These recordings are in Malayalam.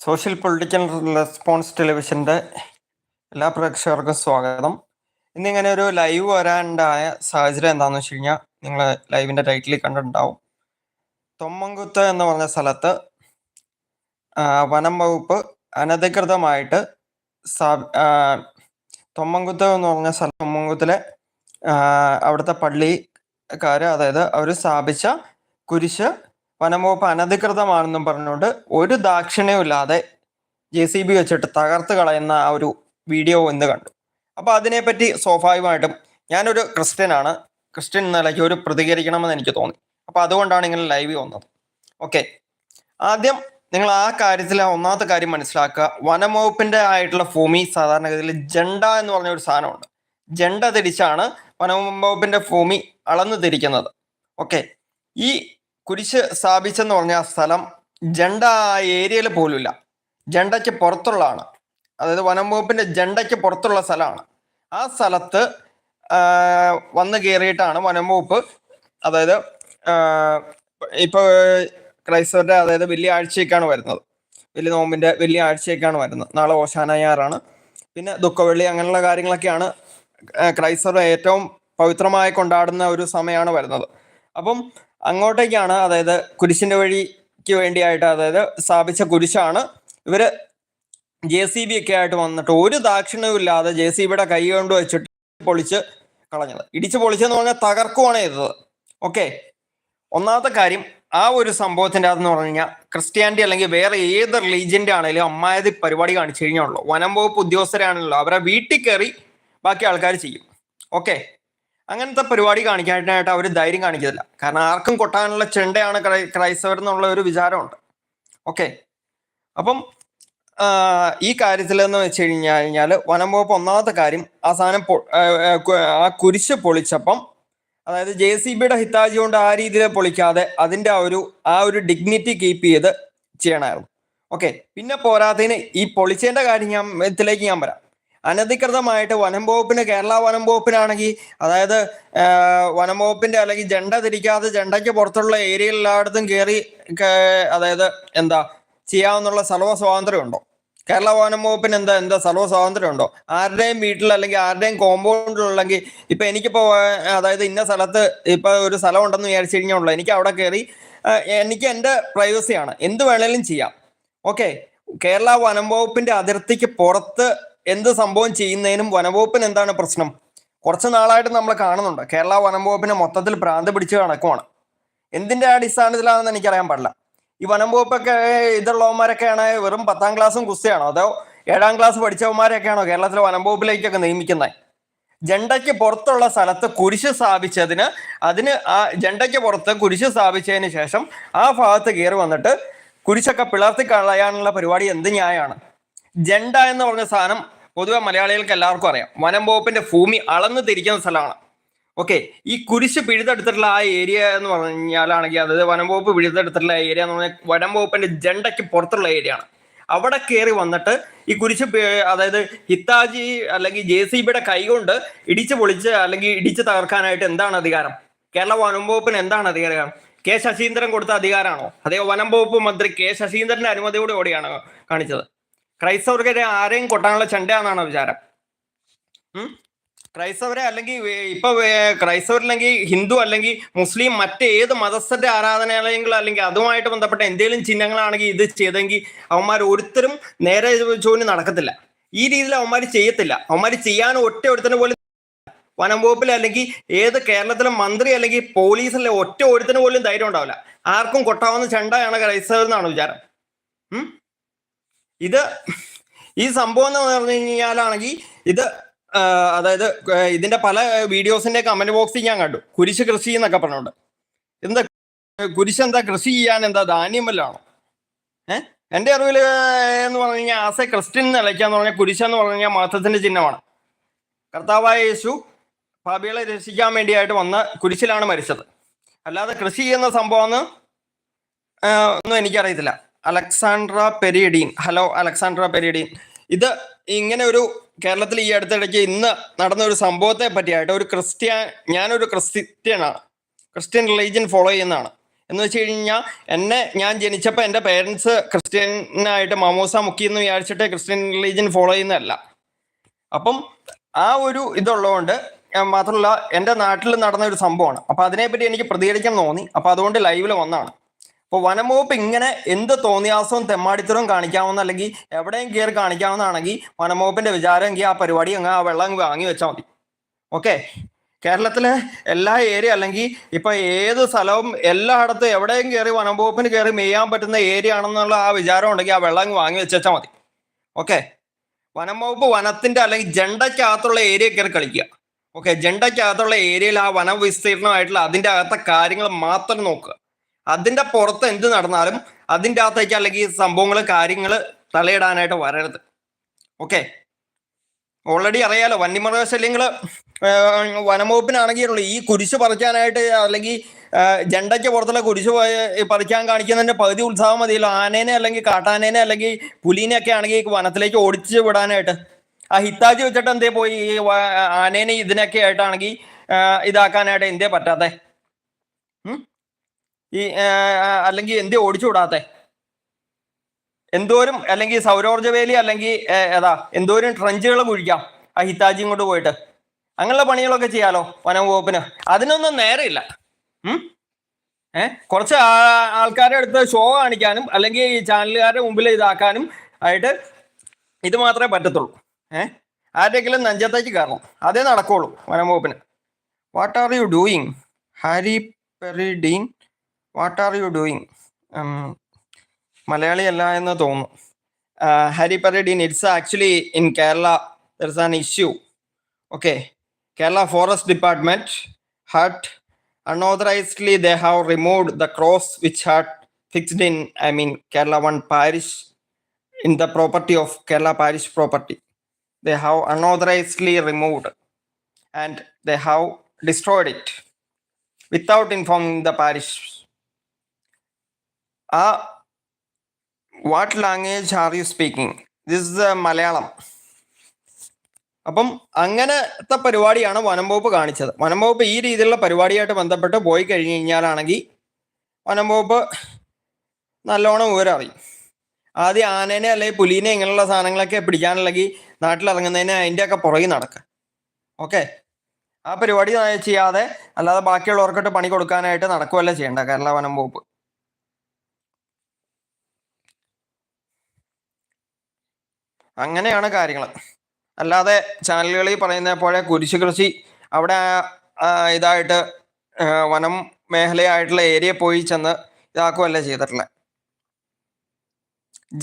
സോഷ്യൽ പൊളിറ്റിക്കൽ റെസ്പോൺസ് ടെലിവിഷന്റെ എല്ലാ പ്രേക്ഷകർക്കും സ്വാഗതം. ഇന്നിങ്ങനെ ഒരു ലൈവ് വരാണ്ടായ സാഹചര്യം എന്താണെന്ന് വെച്ച് കഴിഞ്ഞാൽ നിങ്ങൾ ലൈവിന്റെ ടൈറ്റിൽ കണ്ടിട്ടുണ്ടാവും. തൊമ്മങ്കുത്ത് എന്ന് പറഞ്ഞ സ്ഥലത്ത് വനം വകുപ്പ് അനധികൃതമായിട്ട് തൊമ്മങ്കുത്ത് എന്ന് പറഞ്ഞ സ്ഥലം തൊമ്മങ്കുത്തിലെ അവിടുത്തെ പള്ളിക്കാർ അതായത് അവർ സ്ഥാപിച്ച കുരിശ് വനം വകുപ്പ് അനധികൃതമാണെന്നും പറഞ്ഞുകൊണ്ട് ഒരു ദാക്ഷിണ്യവും ഇല്ലാതെ ജെ സി ബി വെച്ചിട്ട് തകർത്ത് കളയുന്ന ആ ഒരു വീഡിയോ എന്ന് കണ്ടു. അപ്പോൾ അതിനെപ്പറ്റി സ്വാഭാവികമായിട്ടും ഞാനൊരു ക്രിസ്ത്യനാണ്. ക്രിസ്ത്യൻ നിലയ്ക്ക് ഒരു പ്രതികരിക്കണമെന്ന് എനിക്ക് തോന്നി. അപ്പോൾ അതുകൊണ്ടാണ് ഇങ്ങനെ ലൈവ് വന്നത്. ഓക്കെ ആദ്യം നിങ്ങൾ ആ കാര്യത്തിൽ ഒന്നാമത്തെ കാര്യം മനസ്സിലാക്കുക. വനംവകുപ്പിന്റെ ആയിട്ടുള്ള ഭൂമി സാധാരണഗതിയിൽ ജണ്ട എന്ന് പറഞ്ഞ ഒരു സാധനമുണ്ട്. ജണ്ട തിരിച്ചാണ് വനംവകുപ്പിന്റെ ഭൂമി അളന്നു തിരിക്കുന്നത്. ഓക്കെ ഈ കുരിശ് സ്ഥാപിച്ചെന്ന് പറഞ്ഞ ആ സ്ഥലം ജണ്ട ആ ഏരിയയിൽ പോലുമില്ല. ജണ്ടയ്ക്ക് പുറത്തുള്ളതാണ്. അതായത് വനം വകുപ്പിന്റെ ജണ്ടയ്ക്ക് പുറത്തുള്ള സ്ഥലമാണ്. ആ സ്ഥലത്ത് വന്ന് കയറിയിട്ടാണ് വനം വകുപ്പ് അതായത് ഇപ്പോൾ ഇപ്പൊ ക്രൈസ്തവരുടെ അതായത് വലിയ ആഴ്ചയൊക്കെയാണ് വരുന്നത്. വലിയ നോമ്പിന്റെ വലിയ ആഴ്ചയൊക്കെയാണ് വരുന്നത്. നാളെ ഓശാനയാറാണ് പിന്നെ ദുഃഖവെള്ളി അങ്ങനെയുള്ള കാര്യങ്ങളൊക്കെയാണ് ക്രൈസ്തവർ ഏറ്റവും പവിത്രമായി കൊണ്ടാടുന്ന ഒരു സമയമാണ് വരുന്നത്. അപ്പം അങ്ങോട്ടേക്കാണ് അതായത് കുരിശിന്റെ വഴിക്ക് വേണ്ടിയായിട്ട് അതായത് സ്ഥാപിച്ച കുരിശാണ്. ഇവർ ജെ സി ബി ഒക്കെ ആയിട്ട് വന്നിട്ട് ഒരു ദാക്ഷിണ്യവും ഇല്ലാതെ ജെ സി ബിയുടെ കൈ കൊണ്ട് വെച്ചിട്ട് പൊളിച്ച് കളഞ്ഞത്. ഇടിച്ച് പൊളിച്ചെന്ന് പറഞ്ഞാൽ തകർക്കുവാണ് ചെയ്തത്. ഓക്കെ? ഒന്നാമത്തെ കാര്യം ആ ഒരു സംഭവത്തിന്റെ അതെന്ന് പറഞ്ഞു കഴിഞ്ഞാൽ ക്രിസ്ത്യാനിറ്റി അല്ലെങ്കിൽ വേറെ ഏത് റിലീജിയന്റെ ആണെങ്കിലും അമ്മായതി പരിപാടി കാണിച്ചു കഴിഞ്ഞാണല്ലോ. വനം വകുപ്പ് ഉദ്യോഗസ്ഥരാണല്ലോ. അവരെ വീട്ടിൽ കയറി ബാക്കി ആൾക്കാർ ചെയ്യും. ഓക്കെ? അങ്ങനത്തെ പരിപാടി കാണിക്കാനായിട്ട് അവർ ധൈര്യം കാണിക്കുന്നില്ല കാരണം ആർക്കും കൊട്ടാനുള്ള ചെണ്ടയാണ് ക്രൈ ക്രൈസ്തവർ എന്നുള്ള ഒരു വിചാരമുണ്ട്. ഓക്കെ. അപ്പം ഈ കാര്യത്തിൽ എന്ന് വെച്ച് കഴിഞ്ഞു കഴിഞ്ഞാൽ വനം വകുപ്പ് ഒന്നാമത്തെ കാര്യം ആ സാധനം ആ, കുരിശ് പൊളിച്ചപ്പം അതായത് ജെ സി ബിയുടെ ഹിത്താജി കൊണ്ട് ആ രീതിയിൽ പൊളിക്കാതെ അതിന്റെ ആ ഒരു ആ ഒരു ഡിഗ്നിറ്റി കീപ്പ് ചെയ്ത് ചെയ്യണമായിരുന്നു. ഓക്കെ. പിന്നെ പോരാത്തതിന് ഈ പൊളിച്ചേന്റെ കാര്യം ഞാൻ ഇതിലേക്ക് ഞാൻ വരാം. അനധികൃതമായിട്ട് വനം വകുപ്പിന് കേരള വനം വകുപ്പിനാണെങ്കിൽ അതായത് വനം വകുപ്പിന്റെ അല്ലെങ്കിൽ ജണ്ട തിരിക്കാതെ ജണ്ടയ്ക്ക് പുറത്തുള്ള ഏരിയയിൽ എല്ലായിടത്തും കയറി അതായത് എന്താ ചെയ്യാവുന്നുള്ള സർവ സ്വാതന്ത്ര്യം ഉണ്ടോ? കേരള വനം വകുപ്പിന് എന്താ എന്താ സർവ സ്വാതന്ത്ര്യം ഉണ്ടോ? ആരുടെയും വീട്ടിൽ അല്ലെങ്കിൽ ആരുടെയും കോമ്പൗണ്ടിലുള്ളെങ്കിൽ ഇപ്പൊ എനിക്കിപ്പോ അതായത് ഇന്ന സ്ഥലത്ത് ഇപ്പൊ ഒരു സ്ഥലം ഉണ്ടെന്ന് വിചാരിച്ചു കഴിഞ്ഞാൽ എനിക്ക് അവിടെ കയറി എനിക്ക് എന്റെ പ്രൈവസിയാണ്. എന്ത് വേണേലും ചെയ്യാം. ഓക്കെ. കേരള വനം വകുപ്പിന്റെ അതിർത്തിക്ക് പുറത്ത് എന്ത് സംഭവം ചെയ്യുന്നതിനും വനംവകുപ്പിന് എന്താണ് പ്രശ്നം? കുറച്ച് നാളായിട്ട് നമ്മൾ കാണുന്നുണ്ട്. കേരള വനംവകുപ്പിനെ മൊത്തത്തിൽ ഭ്രാന്ത് പിടിച്ച് കണക്കുമാണ് എന്തിന്റെ അടിസ്ഥാനത്തിലാണെന്ന് എനിക്കറിയാൻ പാടില്ല. ഈ വനംവകുപ്പൊക്കെ ഇതുള്ളവന്മാരൊക്കെയാണ് വെറും പത്താം ക്ലാസ്സും കുസ്തിയാണോ? അതോ ഏഴാം ക്ലാസ് പഠിച്ചവന്മാരൊക്കെയാണോ കേരളത്തിലെ വനംവകുപ്പിലേക്കൊക്കെ നിയമിക്കുന്നത് ജണ്ടയ്ക്ക് പുറത്തുള്ള സ്ഥലത്ത് കുരിശ് സ്ഥാപിച്ചതിന് അതിന് ആ ജണ്ടയ്ക്ക് പുറത്ത് കുരിശ് സ്ഥാപിച്ചതിന് ശേഷം ആ ഭാഗത്ത് കയറി വന്നിട്ട് കുരിശൊക്കെ പിളർത്തി കളയാനുള്ള പരിപാടി എന്ത് ന്യായമാണ്? ജണ്ട എന്ന് പറഞ്ഞ സാധനം പൊതുവെ മലയാളികൾക്ക് എല്ലാവർക്കും അറിയാം. വനം വകുപ്പിന്റെ ഭൂമി അളന്ന് തിരിക്കുന്ന സ്ഥലമാണ്. ഓക്കെ ഈ കുരിശ് പിഴുതെടുത്തിട്ടുള്ള ആ ഏരിയ എന്ന് പറഞ്ഞാലാണെങ്കിൽ അതായത് വനം വകുപ്പ് പിഴുതെടുത്തിട്ടുള്ള ഏരിയ എന്ന് പറഞ്ഞാൽ വനം വകുപ്പിന്റെ ജണ്ടയ്ക്ക് പുറത്തുള്ള ഏരിയ ആണ്. അവിടെ കയറി വന്നിട്ട് ഈ കുരിശ് അതായത് ഹിത്താജി അല്ലെങ്കിൽ ജെ സി ബിയുടെ കൈകൊണ്ട് ഇടിച്ച് പൊളിച്ച് അല്ലെങ്കിൽ ഇടിച്ചു തകർക്കാനായിട്ട് എന്താണ് അധികാരം? കേരള വനം വകുപ്പിന് എന്താണ് അധികാരം? കെ ശശീന്ദ്രൻ കൊടുത്ത അധികാരമാണോ? അതേ വനം വകുപ്പ് മന്ത്രി കെ ശശീന്ദ്രന്റെ അനുമതിയോടെ കൂടിയാണ് കാണിച്ചത്? ക്രൈസ്തവർക്കെതിരെ ആരെയും കൊട്ടാനുള്ള ചണ്ടയാണെന്നാണ് വിചാരം. ക്രൈസ്തവരെ അല്ലെങ്കിൽ ഇപ്പൊ ക്രൈസ്തവരില്ലെങ്കിൽ ഹിന്ദു അല്ലെങ്കിൽ മുസ്ലിം മറ്റേത് മതസ്ഥന്റെ ആരാധനാലയങ്ങൾ അല്ലെങ്കിൽ അതുമായിട്ട് ബന്ധപ്പെട്ട എന്തെങ്കിലും ചിഹ്നങ്ങളാണെങ്കിൽ ഇത് ചെയ്തെങ്കിൽ അവന്മാർ ഒരുത്തരും നേരെ ചോദ്യം നടക്കത്തില്ല. ഈ രീതിയിൽ അവന്മാർ ചെയ്യത്തില്ല. അവന്മാർ ചെയ്യാൻ ഒറ്റ ഒരുത്തനെ പോലും വനം വകുപ്പിൽ അല്ലെങ്കിൽ ഏത് കേരളത്തിലെ മന്ത്രി അല്ലെങ്കിൽ പോലീസിലെ ഒറ്റ ഒരുത്തന് പോലും ധൈര്യം ഉണ്ടാവില്ല. ആർക്കും കൊട്ടാവുന്ന ചണ്ടയാണ് ക്രൈസ്തവർ എന്നാണ് വിചാരം. ഉം? ഇത് ഈ സംഭവം എന്ന് പറഞ്ഞു കഴിഞ്ഞാലാണെങ്കിൽ ഇത് അതായത് ഇതിന്റെ പല വീഡിയോസിന്റെ കമന്റ് ബോക്സിൽ ഞാൻ കണ്ടു. കുരിശ് കൃഷി എന്നൊക്കെ പറഞ്ഞുണ്ട് എന്താ കുരിശ് എന്താ കൃഷി ചെയ്യാൻ എന്താ ധാന്യം വല്ലതാണോ ഏഹ് എന്റെ അറിവിൽ എന്ന് പറഞ്ഞു കഴിഞ്ഞാൽ ആസ് എ ക്രിസ്ത്യൻ നിലയ്ക്കാന്ന് പറഞ്ഞാൽ കുരിശ് എന്ന് പറഞ്ഞു കഴിഞ്ഞാൽ മാത്രത്തിന്റെ ചിഹ്നമാണ്. കർത്താവായ യേശു പാപികളെ രക്ഷിക്കാൻ വേണ്ടിയായിട്ട് വന്ന കുരിശിലാണ് മരിച്ചത്. അല്ലാതെ കൃഷി ചെയ്യുന്ന സംഭവം ഒന്നും എനിക്കറിയത്തില്ല. അലക്സാണ്ട്ര പെരിയഡീൻ ഹലോ അലക്സാണ്ട്ര പെരിയഡീൻ ഇത് ഇങ്ങനെ ഒരു കേരളത്തിൽ ഈ അടുത്തിടയ്ക്ക് ഇന്ന് നടന്ന ഒരു സംഭവത്തെ പറ്റിയായിട്ട് ഒരു ക്രിസ്ത്യ ഞാനൊരു ക്രിസ്ത്യനാണ് ക്രിസ്ത്യൻ റിലീജിയൻ ഫോളോ ചെയ്യുന്നതാണ്. എന്ന് വെച്ച് കഴിഞ്ഞാൽ എന്നെ ഞാൻ ജനിച്ചപ്പോൾ എന്റെ പേരൻസ് ക്രിസ്ത്യനായിട്ട് മമോസ മുക്കി എന്ന് വിചാരിച്ചിട്ട് ക്രിസ്ത്യൻ റിലീജിയൻ ഫോളോ ചെയ്യുന്നതല്ല. അപ്പം ആ ഒരു ഇതുള്ളതുകൊണ്ട് മാത്രമല്ല എന്റെ നാട്ടിൽ നടന്ന ഒരു സംഭവമാണ്. അപ്പം അതിനെപ്പറ്റി എനിക്ക് പ്രതികരിക്കാൻ തോന്നി. അപ്പം അതുകൊണ്ട് ലൈവിൽ വന്നതാണ്. അപ്പോൾ വനംവകുപ്പ് ഇങ്ങനെ എന്ത് തോന്നിയാസവും തെമ്മാടിത്തരവും കാണിക്കാവുന്ന അല്ലെങ്കിൽ എവിടെയും കയറി കാണിക്കാവുന്നതാണെങ്കിൽ വനംവകുപ്പിന്റെ വിചാരം എങ്കിൽ ആ പരിപാടി അങ്ങ് ആ വെള്ളം വാങ്ങി വെച്ചാൽ മതി. ഓക്കെ കേരളത്തിലെ എല്ലാ ഏരിയ അല്ലെങ്കിൽ ഇപ്പൊ ഏത് സ്ഥലവും എല്ലായിടത്തും എവിടെയും കയറി വനംവകുപ്പിന് കയറി മെയ്യാൻ പറ്റുന്ന ഏരിയ ആണെന്നുള്ള ആ വിചാരം ഉണ്ടെങ്കിൽ ആ വെള്ളം വാങ്ങി വെച്ചാൽ മതി. ഓക്കെ വനംവകുപ്പ് വനത്തിന്റെ അല്ലെങ്കിൽ ജണ്ടയ്ക്കകത്തുള്ള ഏരിയ കയറി കളിക്കുക. ഓക്കെ ജണ്ടയ്ക്കകത്തുള്ള ഏരിയയിൽ ആ വനം വിസ്തീർണമായിട്ടുള്ള അതിന്റെ അകത്തെ കാര്യങ്ങൾ മാത്രം നോക്കുക. അതിന്റെ പുറത്ത് എന്ത് നടന്നാലും അതിന്റെ അകത്തേക്ക് അല്ലെങ്കിൽ സംഭവങ്ങൾ കാര്യങ്ങൾ തലയിടാനായിട്ട് വരരുത്. ഓക്കെ? ഓൾറെഡി അറിയാലോ വന്യമൃഗശല്യങ്ങൾ വനംവകുപ്പിനാണെങ്കിൽ ഈ കുരിശ് പറിക്കാനായിട്ട് അല്ലെങ്കിൽ ജണ്ടയ്ക്ക് പുറത്തുള്ള കുരിശ് പറിക്കാൻ കാണിക്കുന്നതിന്റെ പകുതി ഉത്സാഹം മതിയല്ലോ. ആനേനെ അല്ലെങ്കിൽ കാട്ടാനേനെ അല്ലെങ്കിൽ പുലീനെ ഒക്കെ ആണെങ്കിൽ വനത്തിലേക്ക് ഓടിച്ച് വിടാനായിട്ട്. ആ ഹിത്താജി വെച്ചിട്ട് എന്തേ പോയി ആനേനെ ഇതിനൊക്കെ ആയിട്ടാണെങ്കിൽ ഇതാക്കാനായിട്ട് എന്തേ പറ്റാത്തെ? ഉം? ഈ അല്ലെങ്കിൽ എന്ത് ഓടിച്ചു വിടാത്തെ എന്തോരം അല്ലെങ്കിൽ സൗരോർജ വേലി അല്ലെങ്കിൽ ഏതാ എന്തോരം ട്രഞ്ചുകൾ കുഴിക്കാം ആ ഹിത്താജിയും കൊണ്ട് പോയിട്ട്. അങ്ങനെയുള്ള പണികളൊക്കെ ചെയ്യാലോ വനം വകുപ്പിന്? അതിനൊന്നും നേരെയില്ല? ഏ കുറച്ച് ആൾക്കാരുടെ ആൾക്കാരെ അടുത്ത് ഷോ കാണിക്കാനും അല്ലെങ്കിൽ ഈ ചാനലുകാരുടെ മുമ്പിൽ ഇതാക്കാനും ആയിട്ട് ഇത് മാത്രമേ പറ്റത്തുള്ളൂ. ഏ ആരെങ്കിലും നെഞ്ചത്തേക്ക് കയറണം. അതേ നടക്കുള്ളൂ വനം വകുപ്പിന്. What are you doing Harry പെറിഡീൻ what are you doing Malayali അല്ല എന്ന് തോന്നുന്നു Harry പെറിഡീൻ it's actually in Kerala there is an issue okay Kerala forest department hut unauthorizedly they have removed the cross which had fixed in i mean kerala one parish in the property of kerala parish property they have unauthorizedly removed and they have destroyed it without informing the parish uh, what language are you speaking this the Malayalam. അപ്പം അങ്ങനത്തെ പരിപാടിയാണ് വനം വകുപ്പ് കാണിച്ചത്. വനം വകുപ്പ് ഈ രീതിയിലുള്ള പരിപാടിയായിട്ട് ബന്ധപ്പെട്ട് പോയി കഴിഞ്ഞു കഴിഞ്ഞാലാണെങ്കിൽ വനം വകുപ്പ് നല്ലോണം വിവരം അറിയും. ആദ്യം ആനേനെ അല്ലെങ്കിൽ പുലീനെ ഇങ്ങനെയുള്ള സാധനങ്ങളൊക്കെ പിടിക്കാനുള്ളെങ്കിൽ നാട്ടിലിറങ്ങുന്നതിന് അതിന്റെയൊക്കെ പുറകിൽ നടക്കുക. ഓക്കെ? ആ പരിപാടി ചെയ്യാതെ അല്ലാതെ ബാക്കിയുള്ളവർക്കിട്ട് പണി കൊടുക്കാനായിട്ട് നടക്കുകയല്ല ചെയ്യേണ്ട കേരള വനം വകുപ്പ് അങ്ങനെയാണ് കാര്യങ്ങൾ. അല്ലാതെ ചാനലുകളിൽ പറയുന്ന പോലെ കുരിശ് കൃഷി അവിടെ ഇതായിട്ട് വനം മേഖലയായിട്ടുള്ള ഏരിയ പോയി ചെന്ന് ഇതാക്കുകയല്ല ചെയ്തിട്ടുള്ളത്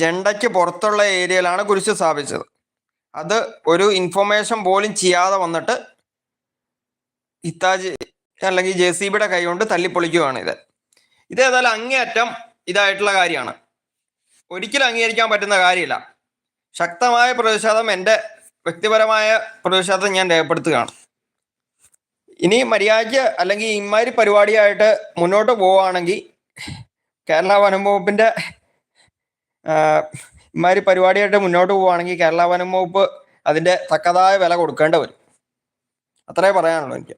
ജണ്ടയ്ക്ക് പുറത്തുള്ള ഏരിയയിലാണ് കുരിശ് സ്ഥാപിച്ചത്. അത് ഒരു ഇൻഫർമേഷൻ പോലും ചെയ്യാതെ വന്നിട്ട് ഹിത്താജി അല്ലെങ്കിൽ ജെ സി ബിയുടെ കൈ കൊണ്ട് തല്ലിപ്പൊളിക്കുകയാണ് ഇത്. ഇതേതായാലും അങ്ങേയറ്റം ഇതായിട്ടുള്ള കാര്യമാണ്. ഒരിക്കലും അംഗീകരിക്കാൻ പറ്റുന്ന കാര്യമില്ല. ശക്തമായ പ്രതിഷേധം എന്റെ വ്യക്തിപരമായ പ്രതിഷേധം ഞാൻ രേഖപ്പെടുത്തുകയാണ്. ഇനി മര്യാദയ്ക്ക് അല്ലെങ്കിൽ ഇമാതിരി പരിപാടിയായിട്ട് മുന്നോട്ട് പോവുകയാണെങ്കിൽ കേരള വനം വകുപ്പിന്റെ പരിപാടിയായിട്ട് മുന്നോട്ട് പോവുകയാണെങ്കിൽ കേരള വനം വകുപ്പ് അതിന്റെ തക്കതായ വില കൊടുക്കേണ്ടി വരും. അത്രേ പറയാനുള്ളൂ എനിക്ക്.